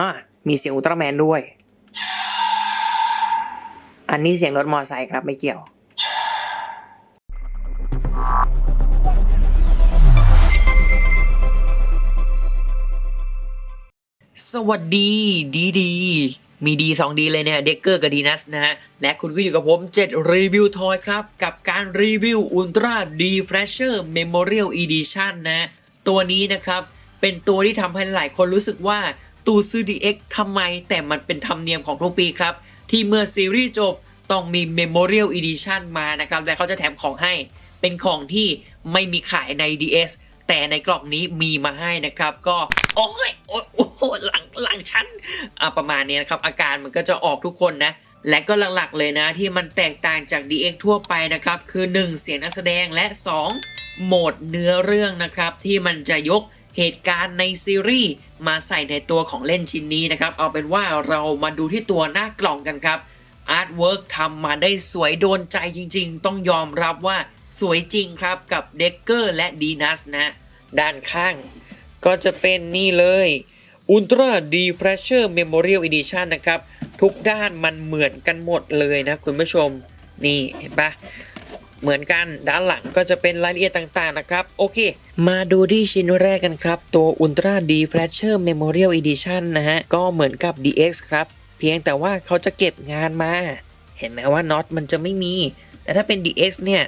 อะมีเสียงอุลตร้าแมนด้วย อันนี้เสียงรถมอเตอร์ไซค์ครับไม่เกี่ยวสวัสดีดีดี มีดีสองดีเลยเนี่ยเด็กเกอร์กับดีนัสนะฮะ และคุณก็อยู่กับผม 7 รีวิวทอยครับ กับการรีวิว Ultra D Flasher Memorial Edition นะ ตัวนี้นะครับ เป็นตัวที่ทำให้หลายคนรู้สึกว่า ตูซื้อ DX ทำไมแต่มันเป็นธรรมเนียมของทุกปีครับ ที่เมื่อซีรีส์จบต้องมี Memorial Edition มานะครับและเขาจะแถมของให้เป็นของที่ไม่มีขายใน DS แต่ในกล่องนี้มีมาให้นะครับ ก็ โอ้ยโอ้โหหลังหลังชั้นประมาณนี้นะครับ อาการมันก็จะออกทุกคนนะ และก็หลักๆเลยนะที่มันแตกต่างจาก DX ทั่วไปนะครับ คือ 1 เสียงนักแสดงและ 2 โหมดเนื้อเรื่องนะครับ ที่มันจะยก เหตุการณ์ในซีรีส์มาใส่ในตัวของเล่นชิ้นนี้นะครับ เอาเป็นว่าเรามาดูที่ตัวหน้ากล่องกันครับอาร์ตเวิร์กทำมาได้สวยโดนใจจริงๆ ต้องยอมรับว่าสวยจริงครับกับเด็กเกอร์และดีนัสนะด้านข้างก็จะเป็นนี่เลย Ultra D Flasher Memorial Edition นะครับ ทุกด้านมันเหมือนกันหมดเลยนะคุณผู้ชม นี่เห็นปะ เหมือนกันด้านหลังก็จะเป็นรายละเอียดต่างๆนะครับ โอเค มาดูที่ชิ้นแรกกันครับ ตัว Ultra D Flasher Memorial Edition นะฮะ ก็เหมือนกับ DX ครับ เพียงแต่ว่าเขาจะเก็บงานมา เห็นไหมว่าน็อตมันจะไม่มี แต่ถ้าเป็น DX เนี่ย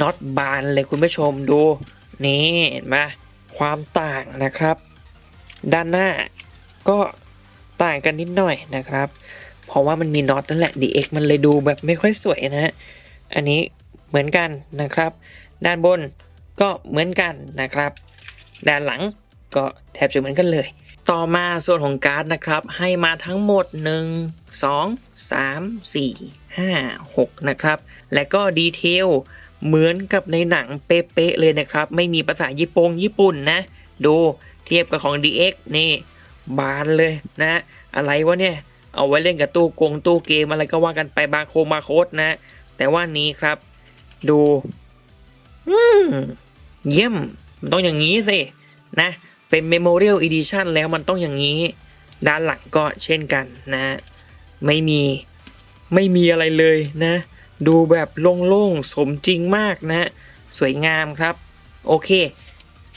น็อตบานเลยคุณผู้ชมดู นี่เห็นไหมความต่างนะครับ ด้านหน้าก็ต่างกันนิดหน่อยนะครับ เพราะว่ามันมีน็อตนั่นแหละ DX มันเลยดูแบบไม่ค่อยสวยนะฮะ อันนี้ เหมือนกันนะครับ ด้านบนก็เหมือนกันนะครับ ด้านหลังก็แทบจะเหมือนกันเลย ต่อมาส่วนของการ์ดนะครับ ให้มาทั้งหมด 1 2 3 4 5 6 นะครับ และก็ดีเทลเหมือนกับในหนังเป๊ะๆเลยนะครับ ไม่มีภาษาญี่ปุ่งญี่ปุ่นนะ ดูเทียบกับของ DX นี่บานเลยนะ อะไรวะเนี่ย เอาไว้เล่นกับตู้กงตู้เกมอะไรก็ว่ากันไปบาร์โคมาโคดนะ แต่ว่านี้ครับ ดูอืมเยี่ยม มันต้องอย่างนี้สินะ เป็น Memorial Edition แล้วมันต้องอย่างนี้ ด้านหลังก็เช่นกันนะ ไม่มี ไม่มีอะไรเลยนะ ดูแบบโล่งๆ สมจริงมากนะ สวยงามครับ โอเค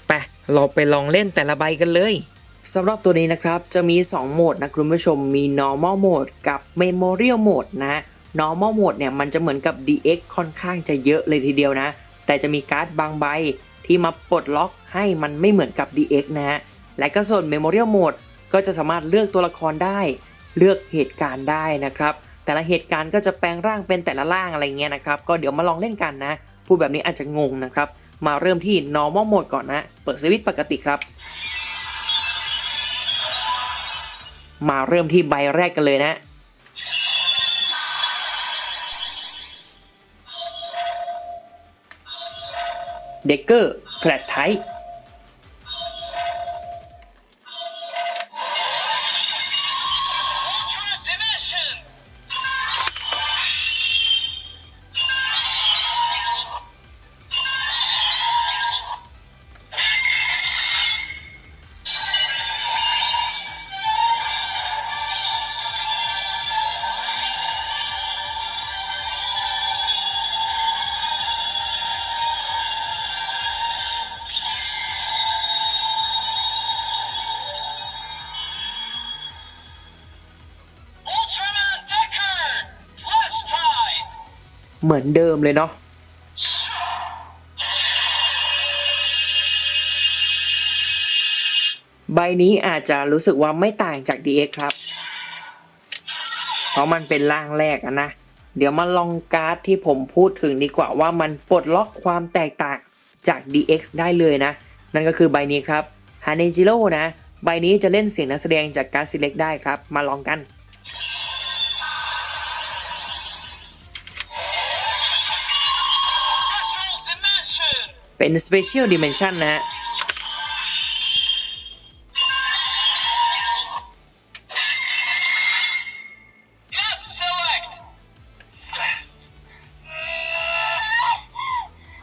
ไป เราไปลองเล่นแต่ละใบกันเลยสำหรับตัวนี้นะครับ จะมี 2 โหมดนะคุณผู้ชมมี normal mode กับ memorial mode นะ normal mode เนี่ยมันจะเหมือนกับ DX ค่อนข้างจะเยอะเลยทีเดียวนะ แต่จะมีการ์ดบางใบที่มาปลดล็อกให้มันไม่เหมือนกับ DX นะฮะ และก็ส่วน memorial mode ก็จะสามารถเลือกตัวละครได้ เลือกเหตุการณ์ได้นะครับ แต่ละเหตุการณ์ก็จะแปลงร่างเป็นแต่ละร่างอะไรเงี้ยนะครับ ก็เดี๋ยวมาลองเล่นกันนะ พูดแบบนี้อาจจะงงนะครับ มาเริ่มที่ normal mode ก่อนนะ เปิดสวิตช์ปกติครับ มาเริ่มที่ใบแรกกันเลยนะ เด็กเกอร์แฟลตไทป์ เหมือนเดิมเลยเนาะใบนี้อาจจะรู้สึกว่าไม่ต่างจาก DX ครับ เพราะมันเป็นร่างแรกนะ เดี๋ยวมาลองการ์ดที่ผมพูดถึงดีกว่าว่ามันปลดล็อกความแตกต่างจาก DX ได้เลยนะ นั่นก็คือใบนี้ครับฮาเนจิโร่นะ ใบนี้จะเล่นเสียงนักแสดงจากการ์ด Select ได้ครับ มาลองกัน เป็น Special Dimension นะฮะ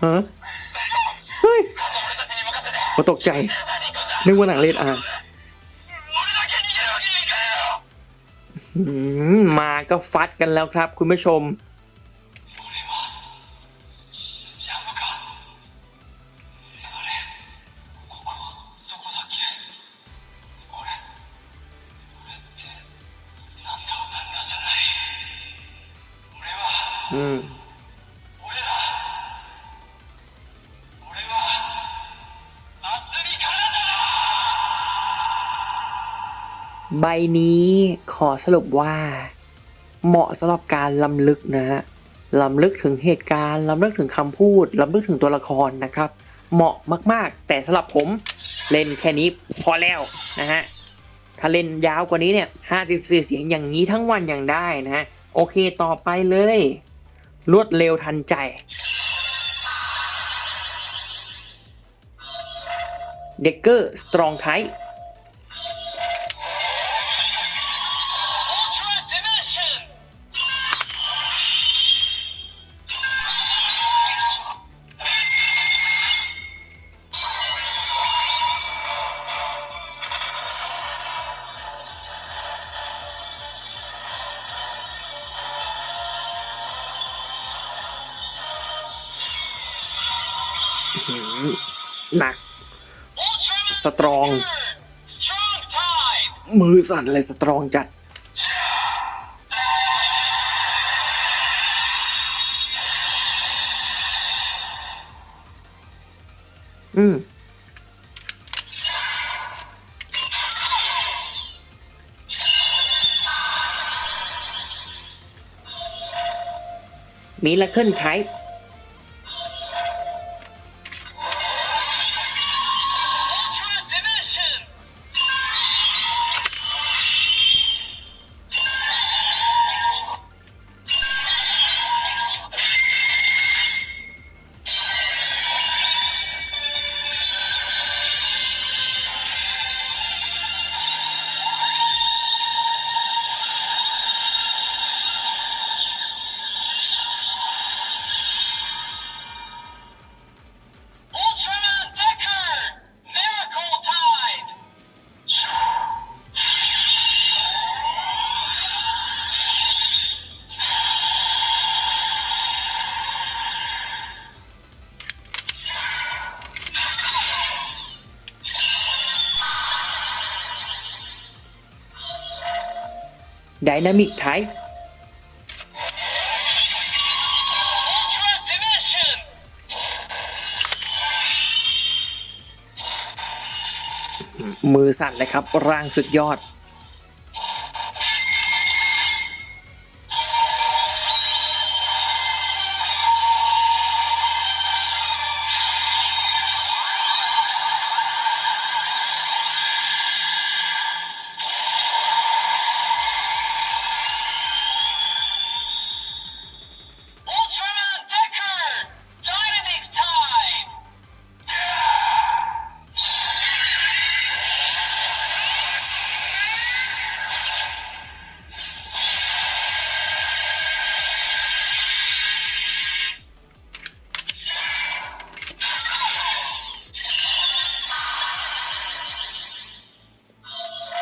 ฮะเฮ้ยผมตกใจ นึกว่าหนังเลดอามาก็ฟัดกันแล้วครับคุณผู้ชม ใบนี้ขอสรุปว่า เหมาะสำหรับการลำลึกนะฮะลำลึกถึงเหตุการณ์ลำลึกถึงคำพูดลำลึกถึงตัวละครนะครับ เหมาะมากๆ แต่สำหรับผมเล่นแค่นี้พอแล้วนะฮะถ้าเล่นยาวกว่านี้เนี่ย54เสียงอย่างนี้ทั้งวันอย่างได้นะฮะโอเคต่อไปเลย รวดเร็วทันใจ เด็กเกอร์สตรองไท Ultra สั่นเลยสตรองจัด อืมมีละขึ้นไทป์ ดนามิกไทป์ Ultra Dimension มือสั่นเลยครับ ร่างสุดยอด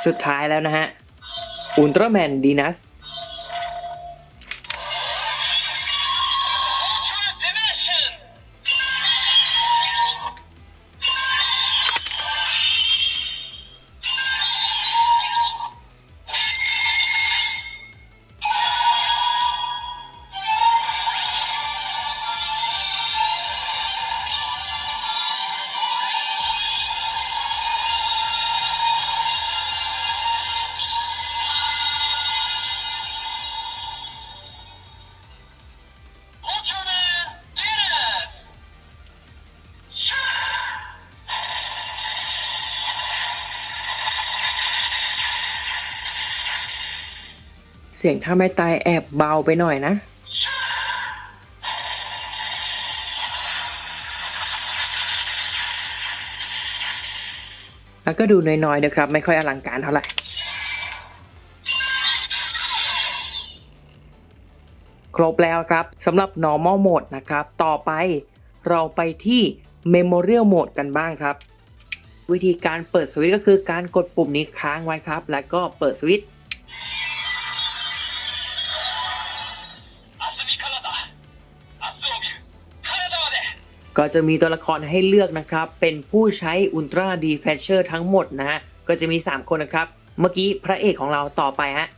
สุดท้ายแล้วนะฮะอุลตร้าแมนดีนัส เสียงถ้าไม่ตายแอบเบาไปหน่อยนะแล้วก็ดูน้อยๆนะครับ ไม่ค่อยอลังการเท่าไหร่ ครบแล้วครับสำหรับ normal mode นะครับ ต่อไปเราไปที่ memorial mode กันบ้างครับ วิธีการเปิดสวิตช์ก็คือการกดปุ่มนี้ค้างไว้ครับ แล้วก็เปิดสวิตช์ ก็จะมีตัวละครให้เลือกนะครับ เป็นผู้ใช้อุลตร้าดีแฟชเชอร์ทั้งหมดนะฮะ ก็จะมี 3 คนนะครับ เมื่อกี้พระเอกของเราต่อไปฮะ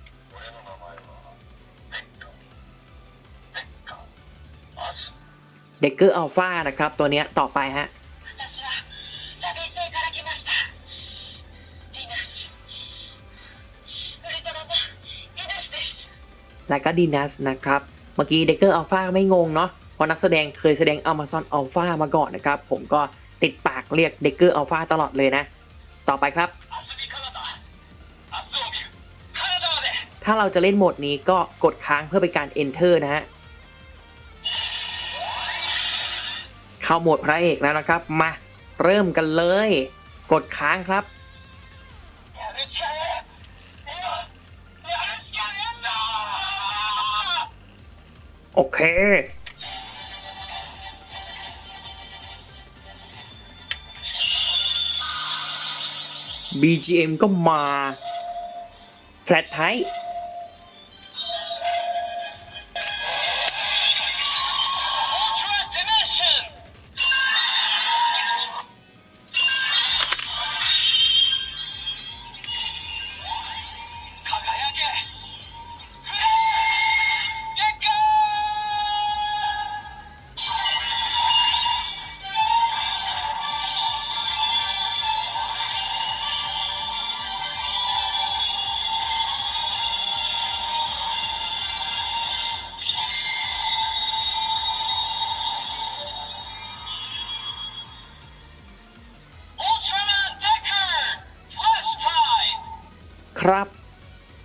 เด็กเกอร์อัลฟานะครับ ตัวนี้ต่อไปฮะแล้วก็ดีนัสนะครับ เมื่อกี้เด็กเกอร์อัลฟาไม่งงเนาะ เพราะนักแสดงเคยแสดง Amazon Alpha มาก่อนนะครับ ผมก็ติดปากเรียกเด็กเกอร์อัลฟาตลอดเลยนะ ต่อไปครับ ถ้าเราจะเล่นโหมดนี้ก็กดค้างเพื่อเป็นการ Enter นะฮะ เข้าโหมดพระเอกแล้วนะครับ มาเริ่มกันเลย กดค้างครับโอเค BGM ก็มาแฟ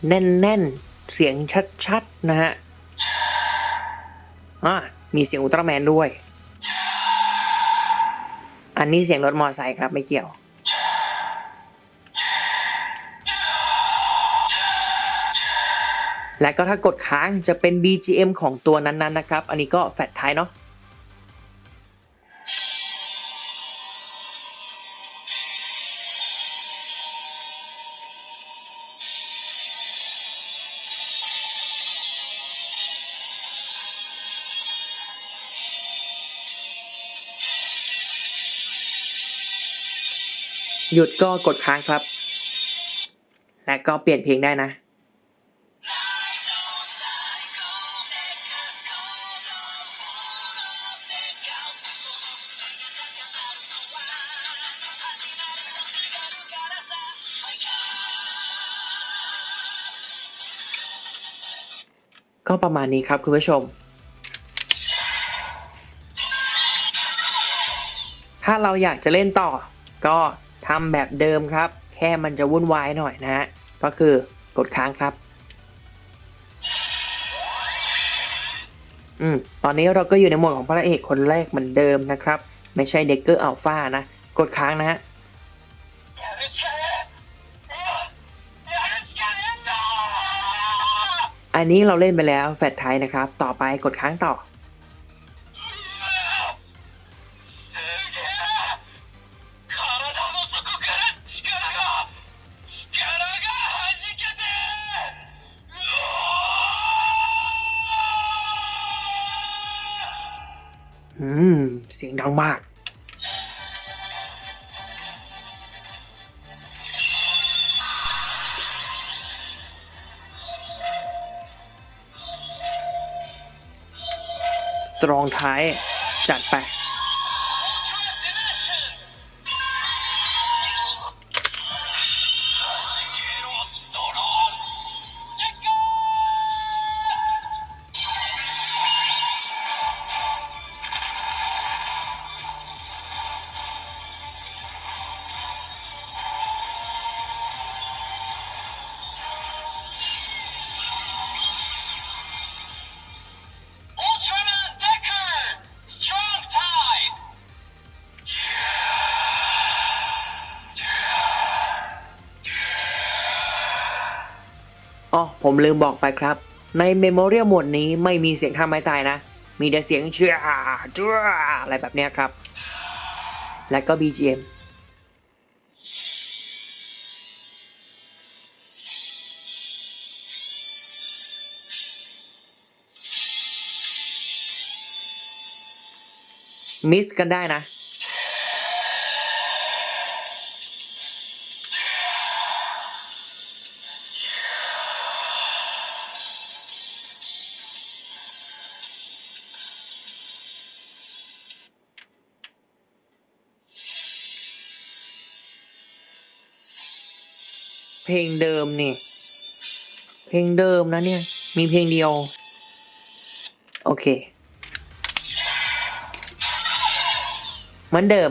แน่นๆ เสียงชัดๆ นะฮะอะมีเสียงอุลตร้าแมนด้วย อันนี้เสียงรถมอไซค์ครับไม่เกี่ยว และก็ถ้ากดค้างจะเป็น BGM ของตัวนั้นๆ นะครับ อันนี้ก็แฟลตท้ายเนาะ หยุดก็กดค้างครับ และก็เปลี่ยนเพลงได้นะ ก็ประมาณนี้ครับคุณผู้ชมถ้าเราอยากจะเล่นต่อ ก็ ทำแบบเดิมครับ แค่มันจะวุ่นวายหน่อยนะฮะก็คือกดค้างครับอืมตอนนี้เราก็อยู่ในหมวดของพระเอกคนแรกเหมือนเดิมนะครับ ไม่ใช่เด็กเกอร์อัลฟานะ กดค้างนะฮะอันนี้เราเล่นไปแล้วแฟดไทยนะครับ ต่อไปกดค้างต่อ มากสตรองท้ายจัดไป ผมลืมบอกไปครับ ในเมมโมเรียลหมวดนี้ไม่มีเสียงท่าไม้ตายนะ มีแต่เสียงเชื่อเชื่ออะไรแบบนี้ครับ และก็ BGM มิสกันได้นะ เพลงเดิมนี่ เพลงเดิมนะเนี่ย มีเพลงเดียว โอเค เหมือนเดิม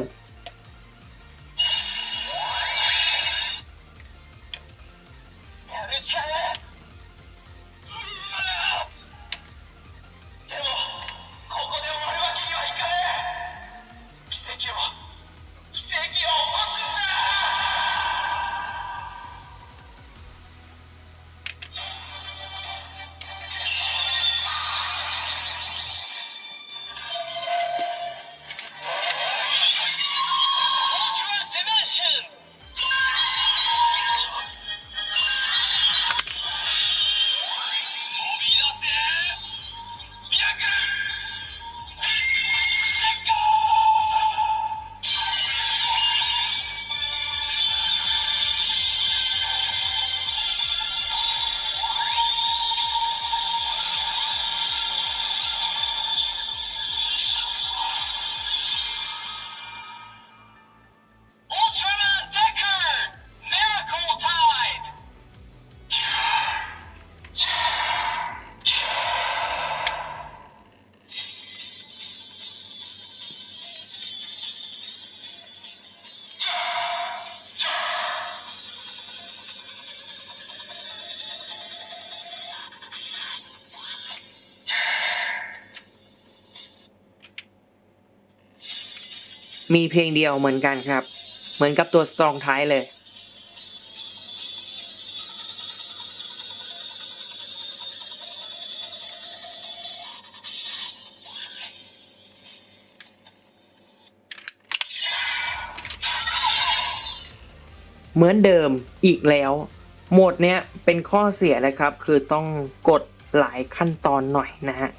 มีเพลงเดียวเหมือนกันครับ เหมือนกับตัวสตรองท้ายเลย เหมือนเดิมอีกแล้ว โหมดเนี้ยเป็นข้อเสียเลยครับ คือต้องกดหลายขั้นตอนหน่อยนะฮะ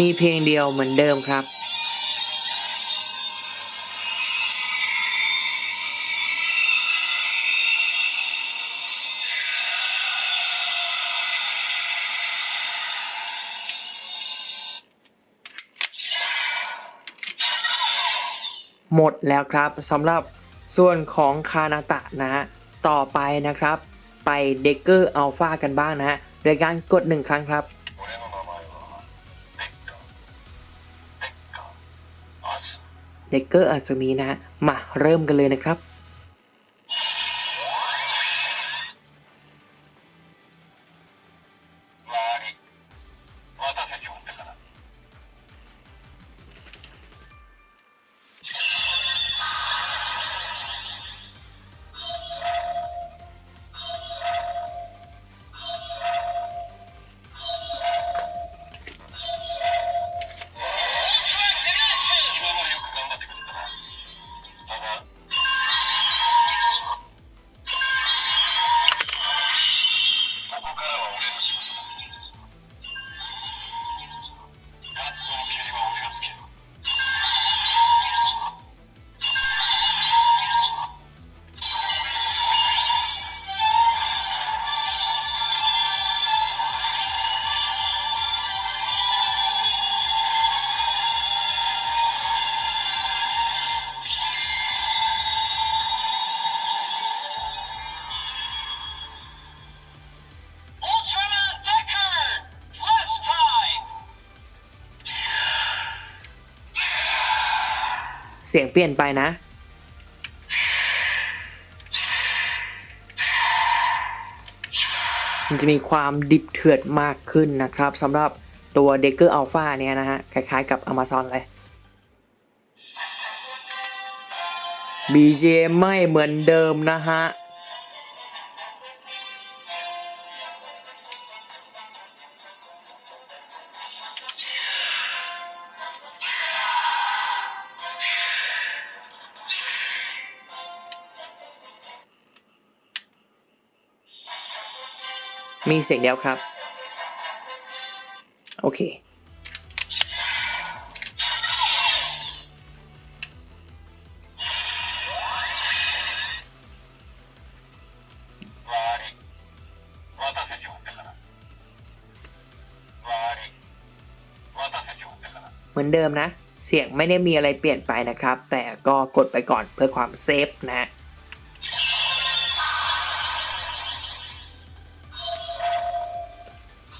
มีเพลงเดียวเหมือนเดิมครับ หมดแล้วครับสำหรับส่วนของคานาตะนะฮะ ต่อไปนะครับ ไปเดกเกอร์อัลฟากันบ้างนะฮะ โดยการกดหนึ่งครั้งครับ เด็กเกอร์อัศมีนะมาเริ่มกันเลยนะครับ สียงเปลี่ยนไปนะ มันจะมีความดิบเถื่อนมากขึ้นนะครับสำหรับตัวเดกเกอร์อัลฟาเนี่ยนะฮะ คล้ายๆกับ Amazon เลย BGM ไม่เหมือนเดิมนะฮะ มีเสียงเดียวครับ โอเค เหมือนเดิมนะ เสียงไม่ได้มีอะไรเปลี่ยนไปนะครับ แต่ก็กดไปก่อนเพื่อความเซฟนะฮะ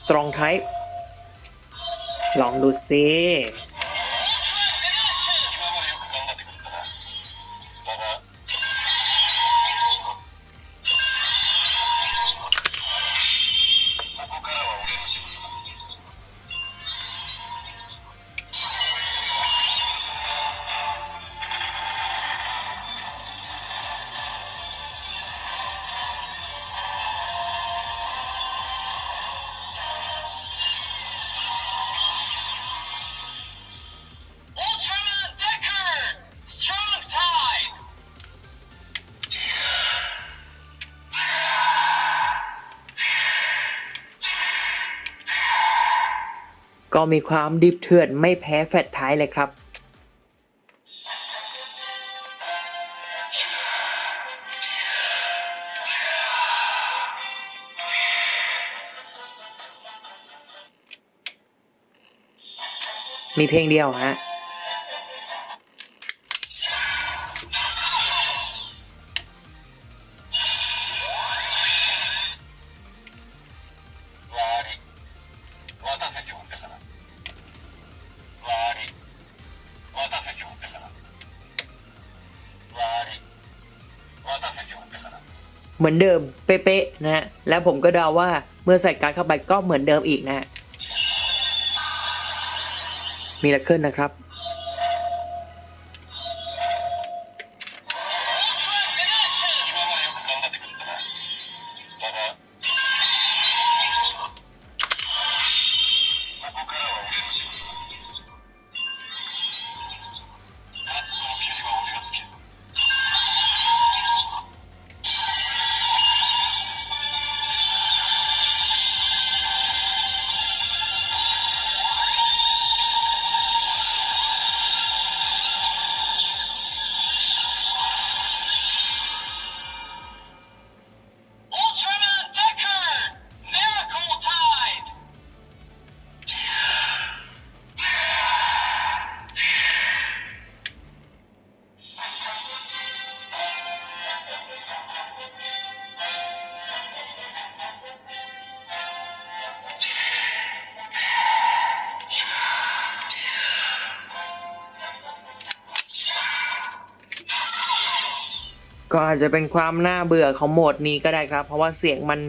strong type ลองดูซิ มีความดิบเถื่อนไม่แพ้แฟตท้ายเลยครับมีเพลงเดียวฮะ มือนเดิมเป๊ะๆนะฮะแล้วผมก็เดาว่าเมื่อใส่การดเข้าไปก็เหมือนเดิมอีกนะฮะมีละขึ้นนะครับ ก็อาจจะเป็นความน่าเบื่อของโหมดนี้ก็ได้ครับ เพราะว่าเสียงมัน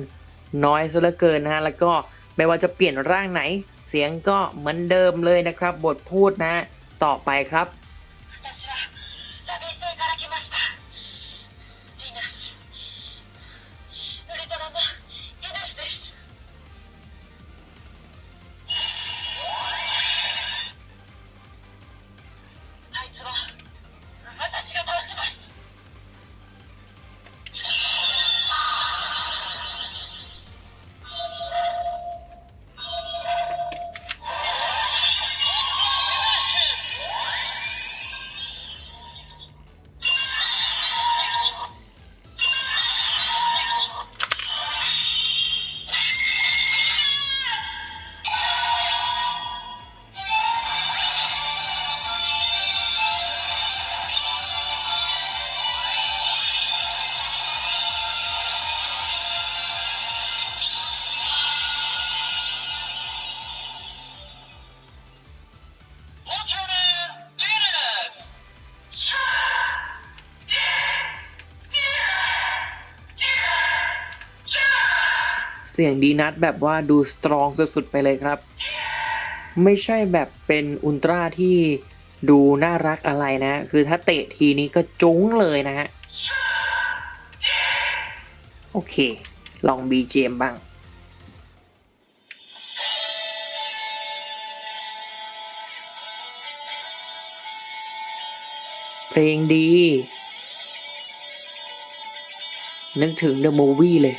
น้อยซะเหลือเกินนะฮะแล้วก็ไม่ว่าจะเปลี่ยนร่างไหน เสียงก็เหมือนเดิมเลยนะครับ บทพูดนะฮะต่อไปครับ สียงดีนัทแบบว่าดูสตรองสุดๆไปเลยครับ ไม่ใช่แบบเป็นอุลตร้าที่ดูน่ารักอะไรนะ คือถ้าเตะทีนี้ก็จุ้งเลยนะฮะ โอเค ลอง BGM บ้างเพลงดี นึกถึง The Movie เลย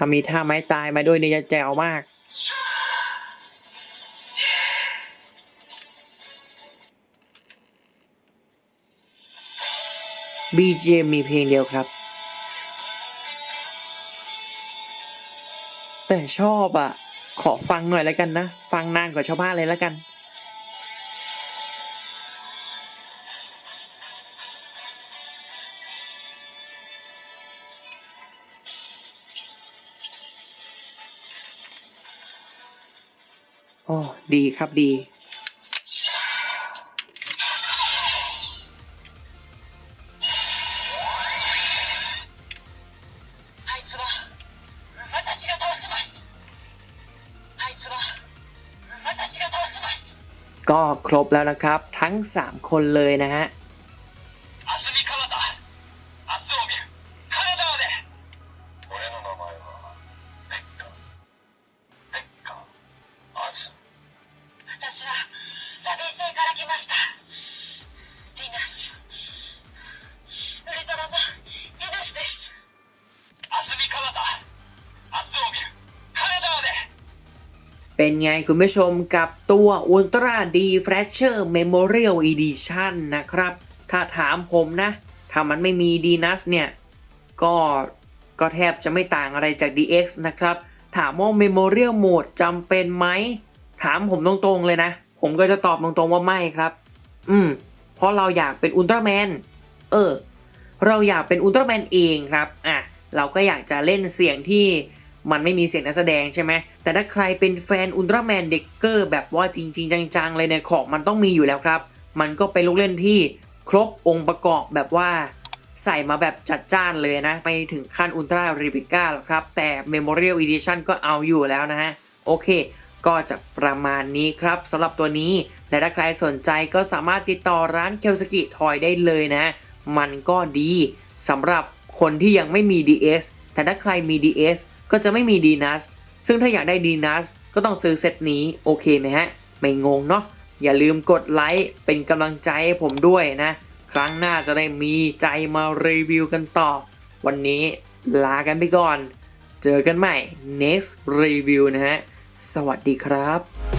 ถ้ามีท่าไม้ตายมาด้วยนี่จะแจ๋วมาก BGM มีเพลงเดียวครับ แต่ชอบอะ ขอฟังหน่อยแล้วกันนะ ฟังนานกว่าชาวบ้านเลยแล้วกัน โอ้ ดีครับดี ก็ครบแล้วนะครับ ทั้ง 3 คนเลยนะฮะ เป็นไงคุณผู้ชมกับตัว Ultra D Flasher Memorial Edition นะครับ ถ้าถามผมนะ ถ้ามันไม่มี d n u s เนี่ย ก็ก็แทบจะไม่ต่างอะไรจาก DX นะครับ ถามว่า Memorial Mode จำเป็นไหม ถามผมตรงๆเลยนะ ผมก็จะตอบตรงๆว่าไม่ครับ อืม เพราะเราอยากเป็นอุลตร้าแมน เออ เราอยากเป็นอุลตร้าแมนเองครับ อะ เราก็อยากจะเล่นเสียงที่ มันไม่มีเสียงนักแสดงใช่ไหมแต่ถ้าใครเป็นแฟนอุลตร้าแมนเด็กเกอร์แบบว่าจริง ๆ จังๆเลยเนี่ยของมันต้องมีอยู่แล้วครับ มันก็เป็นลูกเล่นที่ครบองค์ประกอบแบบว่าใส่มาแบบจัดจ้านเลยนะไปถึงขั้นอุลตร้ารีบิก้าหรอกครับ แต่ Memorial Edition ก็เอาอยู่แล้วนะฮะ โอเค ก็จะประมาณนี้ครับสำหรับตัวนี้ และถ้าใครสนใจก็สามารถติดต่อร้านเคลสกิทอยได้เลยนะ มันก็ดีสำหรับคนที่ยังไม่มี DS แต่ถ้าใครมี DS ก็จะไม่มีดีนัสซึ่งถ้าอยากได้ดีนัสก็ต้องซื้อเซตนี้โอเคไหมฮะ ไม่งงเนาะอย่าลืมกดไลค์เป็นกำลังใจให้ผมด้วยนะ ครั้งหน้าจะได้มีใจมารีวิวกันต่อ วันนี้ลากันไปก่อน เจอกันใหม่ next review นะฮะ สวัสดีครับ